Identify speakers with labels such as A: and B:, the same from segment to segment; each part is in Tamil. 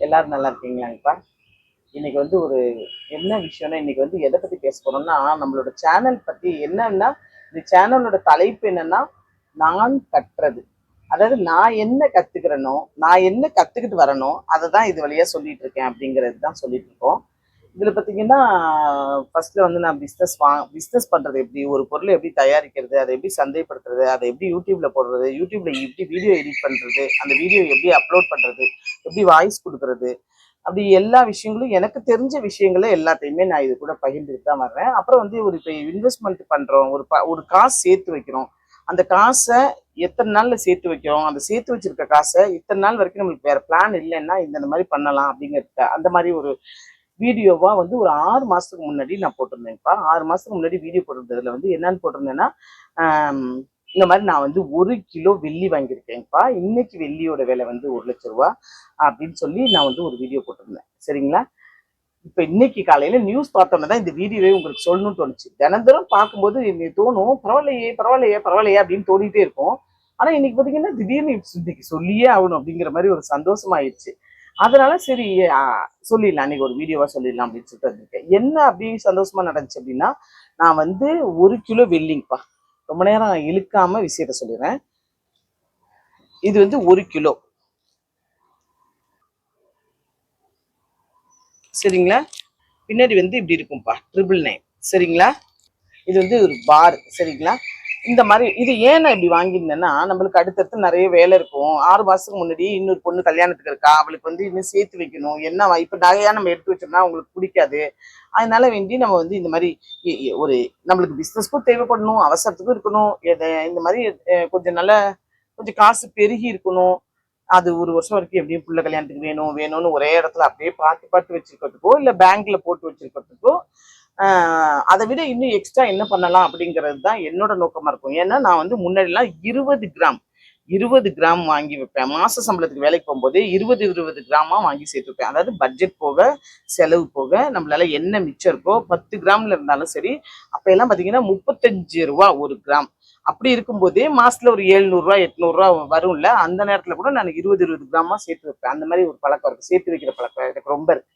A: எல்லாரும் நல்லா இருக்கீங்களாங்கப்பா? இன்னைக்கு வந்து ஒரு என்ன விஷயம்னா இன்னைக்கு வந்து எதை பத்தி பேச போறோம்னா நம்மளோட சேனல் பத்தி என்னன்னா இந்த சேனலோட தலைப்பு என்னன்னா நான் கற்றது. அதாவது நான் என்ன கத்துக்கிறேனோ நான் என்ன கத்துக்கிட்டு வரனோ அதை தான் இது வழியா சொல்லிட்டு இருக்கேன் அப்படிங்கிறது தான் சொல்லிட்டு இருக்கோம். இதுல பாத்தீங்கன்னா ஃபர்ஸ்ட்ல வந்து நான் பிஸ்னஸ் வா பிஸ்னஸ் பண்றது எப்படி ஒரு பொருளை எப்படி தயாரிக்கிறது அதை எப்படி சந்தைப்படுத்துறது அதை எப்படி யூடியூப்ல போடுறது யூடியூப்ல எப்படி வீடியோ எடிட் பண்றது அந்த வீடியோ எப்படி அப்லோட் பண்றது எப்படி வாய்ஸ் கொடுக்கறது? அப்படி எல்லா விஷயங்களும் எனக்கு தெரிஞ்ச விஷயங்களை எல்லாத்தையுமே நான் இது கூட பகிர்ந்துட்டு தான் வர்றேன். அப்புறம் வந்து ஒரு இப்போ இன்வெஸ்ட்மெண்ட் பண்ணுறோம் ஒரு ப ஒரு காசு சேர்த்து வைக்கிறோம். அந்த காசை எத்தனை நாளில் சேர்த்து வைக்கிறோம்? அந்த சேர்த்து வச்சிருக்க காசை இத்தனை நாள் வரைக்கும் நம்மளுக்கு வேறு பிளான் இல்லைன்னா இந்த மாதிரி பண்ணலாம் அப்படிங்கிறத அந்த மாதிரி ஒரு வீடியோவாக வந்து ஒரு ஆறு மாதத்துக்கு முன்னாடி நான் போட்டிருந்தேன்ப்பா. ஆறு மாதத்துக்கு முன்னாடி வீடியோ போட்டிருந்ததுல வந்து என்னன்னு போட்டிருந்தேன்னா இந்த மாதிரி நான் வந்து ஒரு கிலோ வெள்ளி வாங்கியிருக்கேன்ப்பா. இன்னைக்கு வெள்ளியோட விலை வந்து ஒரு லட்ச ரூபா அப்படின்னு சொல்லி நான் வந்து ஒரு வீடியோ போட்டிருந்தேன். சரிங்களா? இப்ப இன்னைக்கு காலையில நியூஸ் பார்த்தோன்னே தான் இந்த வீடியோவே உங்களுக்கு சொல்லணும்னு தோணுச்சு. தினந்தரம் பார்க்கும்போது தோணும் பரவாயில்லையே பரவாயில்லையே பரவாயில்லையே அப்படின்னு தோணிட்டே இருக்கும். ஆனா இன்னைக்கு பாத்தீங்கன்னா திடீர்னு இன்னைக்கு சொல்லியே ஆகணும் அப்படிங்கிற மாதிரி ஒரு சந்தோஷமாயிடுச்சு அதனால சரி சொல்லிடலாம். அன்னைக்கு ஒரு வீடியோவா சொல்லிடலாம் அப்படின்னு சொல்லிட்டு வந்திருக்கேன். என்ன அப்படி சந்தோஷமா நடந்துச்சு அப்படின்னா நான் வந்து ஒரு கிலோ வெள்ளிங்கப்பா. ரொம்ப நேரம் இழுக்காம விஷயத்த சொல்லிடுறேன். இது வந்து ஒரு கிலோ. சரிங்களா? பின்னாடி வந்து இப்படி இருக்கும்ப்பா ட்ரிபிள் நைன் சரிங்களா? இது வந்து ஒரு பார் சரிங்களா? இந்த மாதிரி இது ஏன் நான் இப்படி வாங்கியிருந்தேன்னா நம்மளுக்கு அடுத்தடுத்து நிறைய வேலை இருக்கும். ஆறு மாசத்துக்கு முன்னாடி இன்னொரு பொண்ணு கல்யாணத்துக்கு இருக்கா. அவளுக்கு வந்து இன்னும் சேர்த்து வைக்கணும். என்ன வா- இப்ப நகையா நம்ம எடுத்து வச்சோம்னா அவங்களுக்கு பிடிக்காது. அதனால வேண்டி நம்ம வந்து இந்த மாதிரி ஒரு நம்மளுக்கு பிசினஸ்க்கும் தேவைப்படணும். அவசரத்துக்கும் இருக்கணும். எதை இந்த மாதிரி கொஞ்சம் நல்ல கொஞ்சம் காசு பெருகி இருக்கணும். அது ஒரு வருஷம் வரைக்கும் எப்படியும் பிள்ளை கல்யாணத்துக்கு வேணும் வேணும்னு ஒரே இடத்துல அப்படியே பார்த்து பார்த்து வச்சிருக்கிறதுக்கோ இல்ல பேங்க்ல போட்டு வச்சிருக்கிறதுக்கோ அதை விட இன்னும் எக்ஸ்ட்ரா என்ன பண்ணலாம் அப்படிங்கிறது தான் என்னோட நோக்கமாக இருக்கும். ஏன்னா நான் வந்து முன்னாடிலாம் இருபது கிராம் இருபது கிராம் வாங்கி வைப்பேன். மாச சம்பளத்துக்கு வேலைக்கு போகும்போது இருபது இருபது கிராமா வாங்கி சேர்த்துப்பேன் அதாவது பட்ஜெட் போக செலவு போக நம்மளால என்ன மிச்சம் இருக்கோ பத்து கிராம்ல இருந்தாலும் சரி அப்ப எல்லாம் பாத்தீங்கன்னா முப்பத்தஞ்சு ரூபா ஒரு கிராம். அப்படி இருக்கும்போதே மாசத்துல ஒரு எழுநூறுவா எட்நூறுவா வரும்ல அந்த நேரத்துல கூட நான் இருபது இருபது கிராமா சேர்த்து வைப்பேன். அந்த மாதிரி ஒரு பழக்கம் இருக்கு. சேர்த்து வைக்கிற பழக்கம் எனக்கு ரொம்ப இருக்கு.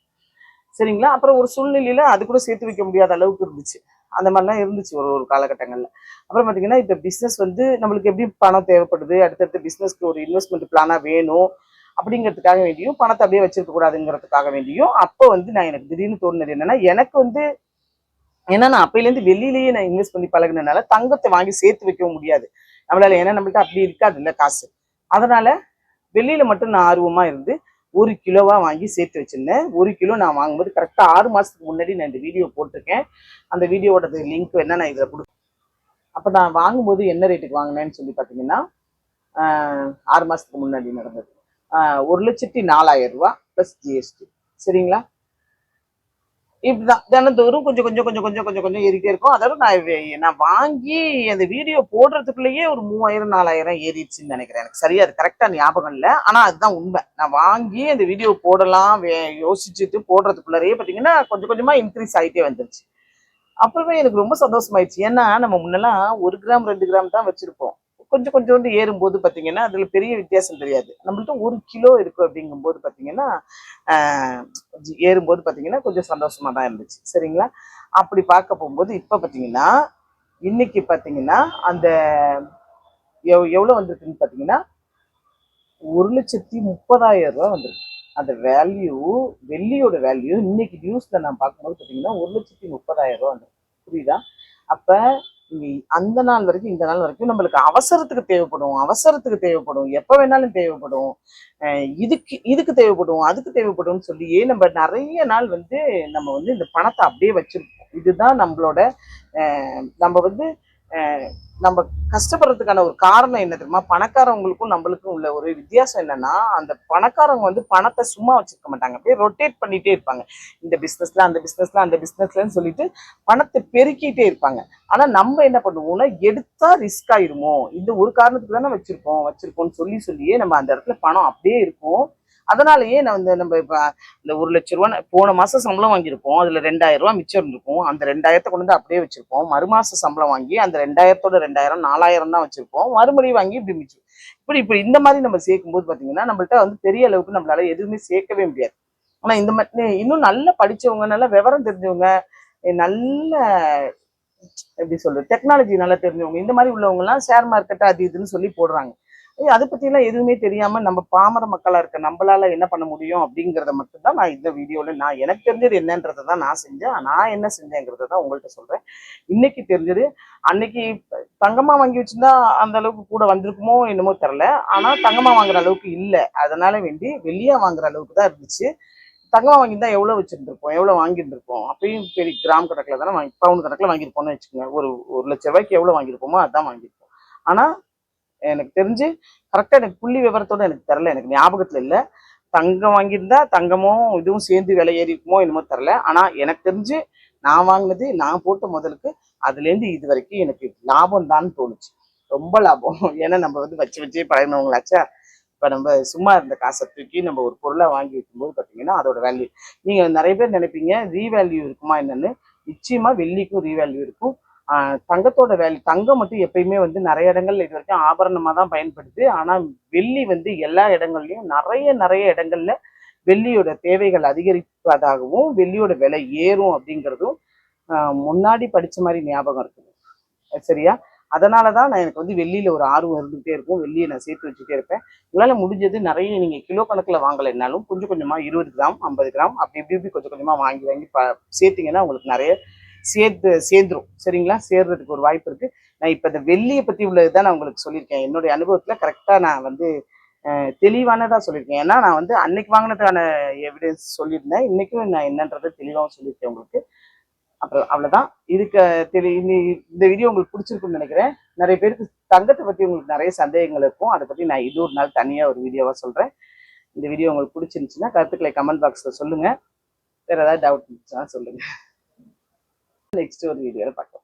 A: சரிங்களா? அப்புறம் ஒரு சூழ்நிலையில அது கூட சேர்த்து வைக்க முடியாத அளவுக்கு இருந்துச்சு. அந்த மாதிரிலாம் இருந்துச்சு ஒரு ஒரு காலகட்டங்களில். அப்புறம் பார்த்தீங்கன்னா இப்போ பிஸ்னஸ் வந்து நம்மளுக்கு எப்படி பணம் தேவைப்படுது அடுத்தடுத்து பிஸ்னஸ்க்கு ஒரு இன்வெஸ்ட்மெண்ட் பிளானாக வேணும் அப்படிங்கிறதுக்காக வேண்டியும் பணத்தை அப்படியே வச்சிருக்க கூடாதுங்கிறதுக்காக வேண்டியும் அப்போ வந்து நான் எனக்கு திடீர்னு தோணுது என்னன்னா எனக்கு வந்து ஏன்னா நான் அப்பையிலேருந்து வெளியிலேயே நான் இன்வெஸ்ட் பண்ணி பழகினனால தங்கத்தை வாங்கி சேர்த்து வைக்கவும் முடியாது. நம்மளால ஏன்னா நம்மள்ட்ட அப்படி இருக்காது இல்லை காசு. அதனால வெளியில மட்டும் நான் ஆர்வமா இருந்து ஒரு கிலோவாக வாங்கி சேர்த்து வச்சிருந்தேன். ஒரு கிலோ நான் வாங்கும்போது கரெக்டாக ஆறு மாதத்துக்கு முன்னாடி நான் இந்த வீடியோ போட்டிருக்கேன். அந்த வீடியோவோட லிங்க் வேணால் நான் இதில் கொடுப்பேன் அப்போ நான் வாங்கும்போது என்ன ரேட்டுக்கு வாங்கினேன்னு சொல்லி பார்த்தீங்கன்னா ஆறு மாதத்துக்கு முன்னாடி நடந்தது. ஒரு லட்சத்தி நாலாயிரம் ரூபா ப்ளஸ் ஜிஎஸ்டி சரிங்களா? இப்படிதான். தினந்தோறும் கொஞ்சம் கொஞ்சம் கொஞ்சம் கொஞ்சம் கொஞ்சம் கொஞ்சம் ஏறிட்டே இருக்கும். அதாவது நான் நான் வாங்கி அந்த வீடியோ போடுறதுக்குள்ளேயே ஒரு மூவாயிரம் நாலாயிரம் ஏறிடுச்சுன்னு நினைக்கிறேன். எனக்கு சரியா அது கரெக்டா ஞாபகம் இல்லை. ஆனா அதுதான் உண்மை. நான் வாங்கி அந்த வீடியோ போடலாம் வே- யோசிச்சுட்டு போடுறதுக்குள்ளேயே பார்த்தீங்கன்னா கொஞ்சம் கொஞ்சமா இன்க்ரீஸ் ஆகிட்டே வந்துருச்சு. அப்புறமே எனக்கு ரொம்ப சந்தோஷமாயிடுச்சு. ஏன்னா நம்ம முன்னெல்லாம் ஒரு கிராம் ரெண்டு கிராம் தான் வச்சிருப்போம். கொஞ்சம் கொஞ்சோண்டு ஏறும்போது பார்த்தீங்கன்னா அதில் பெரிய வித்தியாசம் தெரியாது. நம்மள்ட்ட ஒரு கிலோ இருக்கு அப்படிங்கும்போது பார்த்தீங்கன்னா ஏறும்போது பார்த்தீங்கன்னா கொஞ்சம் சந்தோஷமாக தான் இருந்துச்சு. சரிங்களா? அப்படி பார்க்க போகும்போது இப்போ பார்த்தீங்கன்னா இன்னைக்கு பார்த்தீங்கன்னா அந்த எவ் எவ்வளோ வந்திருக்குன்னு பார்த்தீங்கன்னா ஒரு லட்சத்தி முப்பதாயிரம் ரூபா வந்திருக்கு. அந்த வேல்யூ வெள்ளியோட வேல்யூ இன்னைக்கு நியூஸில் நான் பார்க்கும்போது பார்த்தீங்கன்னா ஒரு லட்சத்தி முப்பதாயிரம் ரூபா வந்திருக்கு. புரியுதா? அப்போ அந்த நாள் வரைக்கும் இந்த நாள் வரைக்கும் நம்மளுக்கு அவசரத்துக்கு தேவைப்படும். அவசரத்துக்கு தேவைப்படும். எப்போ வேணாலும் தேவைப்படும். இதுக்கு இதுக்கு தேவைப்படும் அதுக்கு தேவைப்படும்னு சொல்லியே நம்ம நிறைய நாள் வந்து நம்ம வந்து இந்த பணத்தை அப்படியே வச்சிருப்போம். இதுதான் நம்மளோட நம்ம வந்து நம்ம கஷ்டப்படுறதுக்கான ஒரு காரணம் என்ன தெரியுமா? பணக்காரவங்களுக்கும் நம்மளுக்கும் உள்ள ஒரு வித்தியாசம் என்னன்னா அந்த பணக்காரங்க வந்து பணத்தை சும்மா வச்சிருக்க மாட்டாங்க. அப்படியே ரொட்டேட் பண்ணிட்டே இருப்பாங்க. இந்த பிஸ்னஸ்ல அந்த பிஸ்னஸ்ல அந்த பிஸ்னஸ்லன்னு சொல்லிட்டு பணத்தை பெருக்கிட்டே இருப்பாங்க. ஆனா நம்ம என்ன பண்ணுவோம்னா எடுத்தா ரிஸ்க் ஆயிருமோ? இந்த ஒரு காரணத்துக்கு தானே வச்சிருக்கோம் வச்சிருக்கோம்னு சொல்லி சொல்லியே நம்ம அந்த இடத்துல பணம் அப்படியே இருக்கும். அதனாலயே நான் வந்து நம்ம இப்போ இந்த ஒரு லட்ச ரூபா போன மாசம் சம்பளம் வாங்கியிருப்போம். அதுல ரெண்டாயிரம் ரூபா மிச்சம் இருந்திருக்கும். அந்த ரெண்டாயிரத்தை கொண்டு வந்து அப்படியே வச்சிருப்போம். மறுமாச சம்பளம் வாங்கி அந்த ரெண்டாயிரத்தோட ரெண்டாயிரம் நாலாயிரம் தான் வச்சிருப்போம். மறுபடியும் வாங்கி இப்படி மிச்சம். இப்படி இப்படி இந்த மாதிரி நம்ம சேர்க்கும்போது பாத்தீங்கன்னா நம்மள்ட்ட வந்து பெரிய அளவுக்கு நம்மளால எதுவுமே சேர்க்கவே முடியாது. ஆனா இந்த மாதிரி இன்னும் நல்லா படிச்சவங்க நல்லா விவரம் தெரிஞ்சவங்க நல்ல எப்படி சொல்றது டெக்னாலஜி நல்லா தெரிஞ்சவங்க இந்த மாதிரி உள்ளவங்க எல்லாம் ஷேர் மார்க்கெட் அது இதுன்னு சொல்லி போடுறாங்க. அதை பற்றிலாம் எதுவுமே தெரியாமல் நம்ம பாமர மக்களாக இருக்க நம்மளால என்ன பண்ண முடியும் அப்படிங்கிறத மட்டும்தான் நான் இந்த வீடியோவில் நான் எனக்கு தெரிஞ்சது என்னன்றதை தான் நான் செஞ்சேன். நான் என்ன செஞ்சேங்கிறத தான் உங்கள்கிட்ட சொல்கிறேன் இன்னைக்கு தெரிஞ்சது அன்னைக்கு தங்கமாக வாங்கி வச்சிருந்தா அந்த அளவுக்கு கூட வந்திருக்குமோ என்னமோ தெரில ஆனால் தங்கமாக வாங்குற அளவுக்கு இல்லை. அதனால வேண்டி வெளியே வாங்குற அளவுக்கு தான் இருந்துச்சு. தங்கமாக வாங்கியிருந்தா எவ்வளவு எவ்வளோ எவ்வளவு வாங்கியிருந்திருப்போம்? அப்பயும் பெரிய கிராம் கணக்கில் தானே வாங்கி பவுன் கணக்கில் வாங்கியிருப்போம்னு வச்சுக்கோங்க. ஒரு ஒரு லட்ச ரூபாய்க்கு எவ்வளோ வாங்கியிருப்போமோ அதான் வாங்கியிருப்போம். ஆனால் எனக்கு தெரிஞ்சு கரெக்டாக எனக்கு புள்ளி விவரத்தோடு எனக்கு தெரில எனக்கு ஞாபகத்தில் இல்லை. தங்கம் வாங்கியிருந்தா தங்கமும் இதுவும் சேர்ந்து விலை ஏறி இருக்குமோ என்னமோ தெரில ஆனால் எனக்கு தெரிஞ்சு நான் வாங்கினது நான் போட்ட முதலுக்கு அதுலேருந்து இது வரைக்கும் எனக்கு லாபம் தான் தோணுச்சு. ரொம்ப லாபம். ஏன்னா நம்ம வந்து வச்சு வச்சே பழகினவங்களாச்சா? இப்போ நம்ம சும்மா இருந்த காசை தூக்கி நம்ம ஒரு பொருளை வாங்கி வைக்கும்போது பார்த்தீங்கன்னா அதோட வேல்யூ நீங்கள் நிறைய பேர் நினைப்பீங்க ரீவேல்யூ இருக்குமா என்னன்னு? நிச்சயமாக வெள்ளிக்கும் ரீவேல்யூ இருக்கும். தங்கத்தோட வேல்யூ தங்கம் மட்டும் எப்பயுமே வந்து நிறைய இடங்கள்ல இது வரைக்கும் ஆபரணமா தான் பயன்படுது. ஆனா வெள்ளி வந்து எல்லா இடங்கள்லயும் நிறைய நிறைய இடங்கள்ல வெள்ளியோட தேவைகள் அதிகரிப்பதாகவும் வெள்ளியோட விலை ஏறும் அப்படிங்கிறதும் முன்னாடி படிச்ச மாதிரி ஞாபகம் இருக்குது. சரியா? அதனால தான் நான் எனக்கு வந்து வெள்ளியில் ஒரு ஆர்வம் இருந்துகிட்டே இருக்கும். வெள்ளியை நான் சேர்த்து வச்சுட்டே இருப்பேன். உங்களால் முடிஞ்சது நிறைய நீங்கள் கிலோ கணக்கில் வாங்கலைன்னாலும் கொஞ்சம் கொஞ்சமாக இருபது கிராம் ஐம்பது கிராம் அப்படி இப்படி இப்படி கொஞ்சம் கொஞ்சமாக வாங்கி வாங்கி ப சேர்த்திங்கன்னா உங்களுக்கு நிறைய சேர்த்து சேர்ந்துரும். சரிங்களா? சேர்றதுக்கு ஒரு வாய்ப்பு இருக்கு. நான் இப்ப இந்த வெள்ளியை பத்தி உள்ளதுதான் நான் உங்களுக்கு சொல்லியிருக்கேன். என்னுடைய அனுபவத்துல கரெக்டா நான் வந்து தெளிவானதாக தெளிவானதா சொல்லியிருக்கேன். ஏன்னா நான் வந்து அன்னைக்கு வாங்கினதுக்கான எவிடன்ஸ் சொல்லியிருந்தேன். இன்னைக்கும் நான் என்னன்றதை தெளிவாகவும் சொல்லியிருக்கேன் உங்களுக்கு. அப்புறம் அவ்வளவுதான். இதுக்கு தெளி இனி இந்த வீடியோ உங்களுக்கு பிடிச்சிருக்குன்னு நினைக்கிறேன். நிறைய பேருக்கு தங்கத்தை பத்தி உங்களுக்கு நிறைய சந்தேகங்கள் இருக்கும். அதை பத்தி நான் இது ஒரு நாள் தனியா ஒரு வீடியோவா சொல்றேன். இந்த வீடியோ உங்களுக்கு பிடிச்சிருந்துச்சுன்னா கருத்துக்களை கமெண்ட் பாக்ஸ்ல சொல்லுங்க. வேற ஏதாவது டவுட் இருந்துச்சுன்னா சொல்லுங்க. നെക്സ്റ്റ് ഒരു വീഡിയോയിൽ പറ്റാം